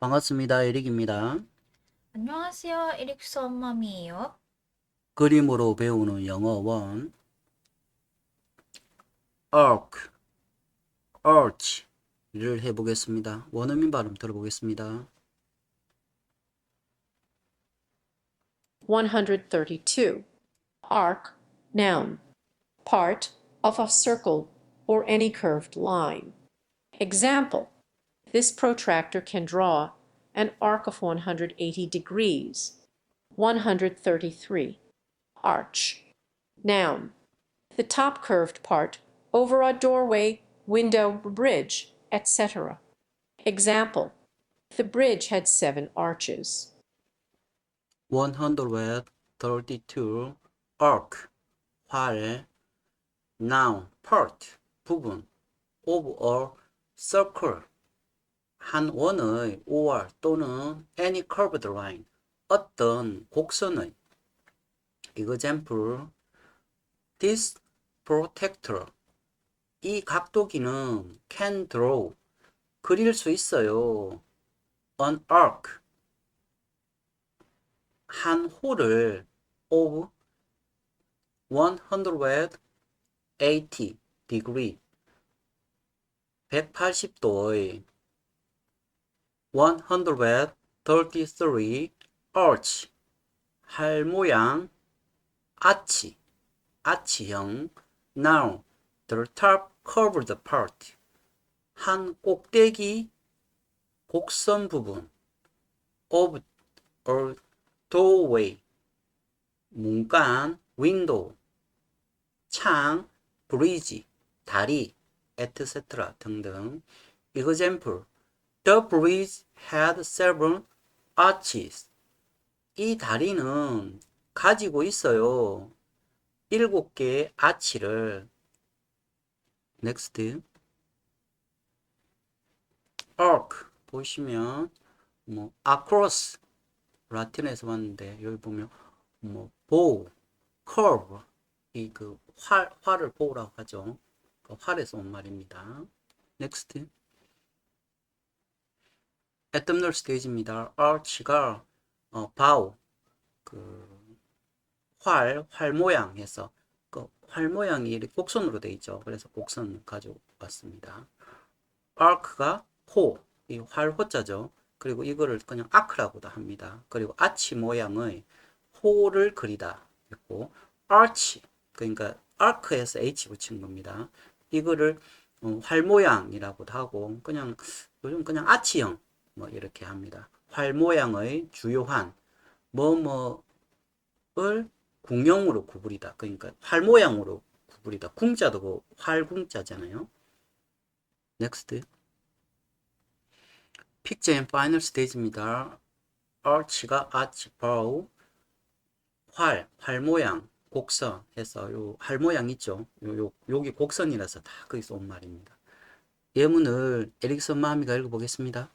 반갑습니다. 에릭입니다. 안녕하세요. 에릭스 엄마미예요. 그림으로 배우는 영어원 arc, arch를 해보겠습니다. 원어민 발음 들어보겠습니다. 132. Arc, noun. Part of a circle or any curved line. Example. This protractor can draw an arc of 180 degrees. 133. Arch. Noun. The top curved part over a doorway, window, bridge, etc. Example. The bridge had seven arches. 132 arc, 활, noun, part, 부분, of a circle, 한 원의 or 또는 any curved line, 어떤 곡선의 example, this protector, 이 각도기는 can draw, 그릴 수 있어요. an arc, 한 홀을 of 180 degree 180도의 133 arch 할 모양 아치 아치형 now the top curved part 한 꼭대기 곡선 부분 of a doorway 문간 window 창 bridge 다리 etc 등등 example the bridge had seven arches. 이 다리는 가지고 있어요. 일곱 개의 아치를. Next. Arc. 보시면 뭐 across. 라틴에서 봤는데 여기 보면 뭐 bow, curve. 이 그 활 활을 보우라고 하죠. 그 활에서 온 말입니다. next 애덤널 스테이지입니다. arch가 어, bow 그활 활 모양해서 그 활 모양이 이렇게 곡선으로 돼 있죠. 그래서 곡선 가져왔습니다. arc가 호, 이 활 호자죠. 그리고 이거를 그냥 아크라고도 합니다. 그리고 아치 모양의 호를 그리다 있고 arch 그러니까 아크에서 h 붙인 겁니다. 이거를 어, 활 모양이라고도 하고 그냥 요즘 그냥 아치형 뭐 이렇게 합니다. 활 모양의 주요한 뭐뭐을 궁형으로 구부리다. 그러니까 활 모양으로 구부리다. 궁자도 그 활궁자잖아요. next 픽처 앤 파이널 스테이지입니다. arch가 arch bow 활, 활 모양, 곡선 해서 요 활 모양 있죠. 요, 요 여기 곡선이라서 다 거기서 온 말입니다. 예문을 에릭슨 마미가 읽어보겠습니다.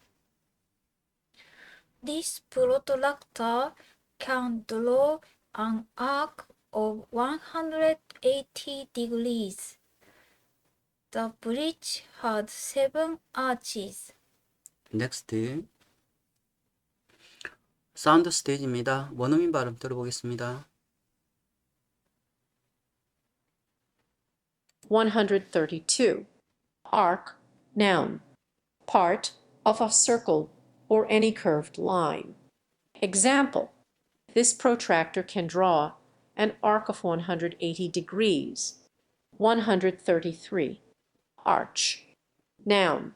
This protractor can draw an arc of 180 degrees. The bridge had seven arches. 넥스트 사운드 스테이지입니다. 원어민 발음 들어보겠습니다. 132. Arc, noun. Part of a circle or any curved line. Example. This protractor can draw an arc of 180 degrees. 133. Arch. Noun.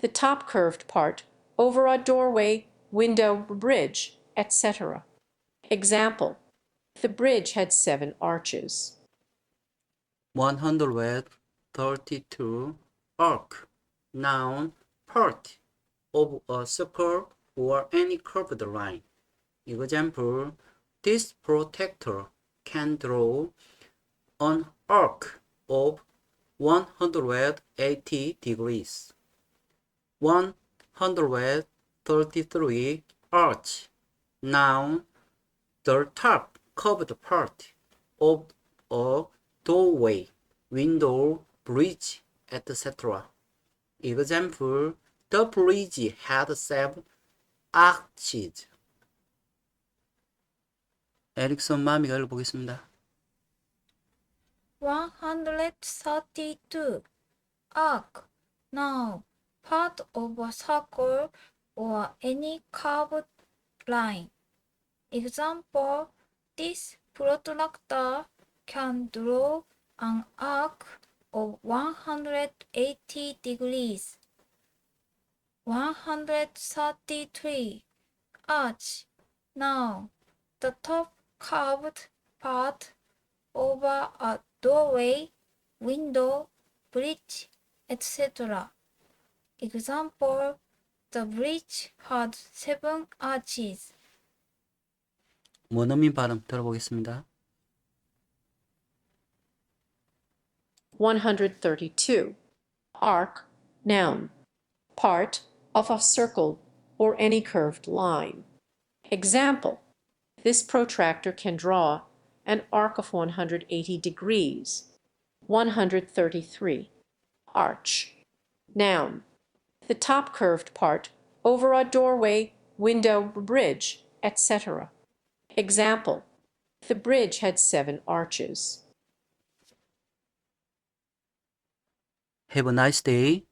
The top curved part over a doorway, window, bridge, etc. Example. The bridge had seven arches. 132 arc noun part of a circle or any curved line. Example, this protector can draw an arc of 180 degrees. 133 arch Now, the top curved part of a doorway, window, bridge, etc. Example, The bridge had seven arches. 에릭슨 마미가 읽어보겠습니다. 132 arc. Now, part of a circle or any curved line. Example, this protractor can draw an arc of 180 degrees. 133 arch now the top curved part over a doorway, window, bridge, etc. Example, the bridge had seven arches. 원어민 발음 들어보겠습니다. 132. Arc, noun. Part of a circle or any curved line. Example. This protractor can draw an arc of 180 degrees. 133. Arch. Noun. The top curved part over a doorway, window, bridge, etc. Example. The bridge had seven arches. Have a nice day.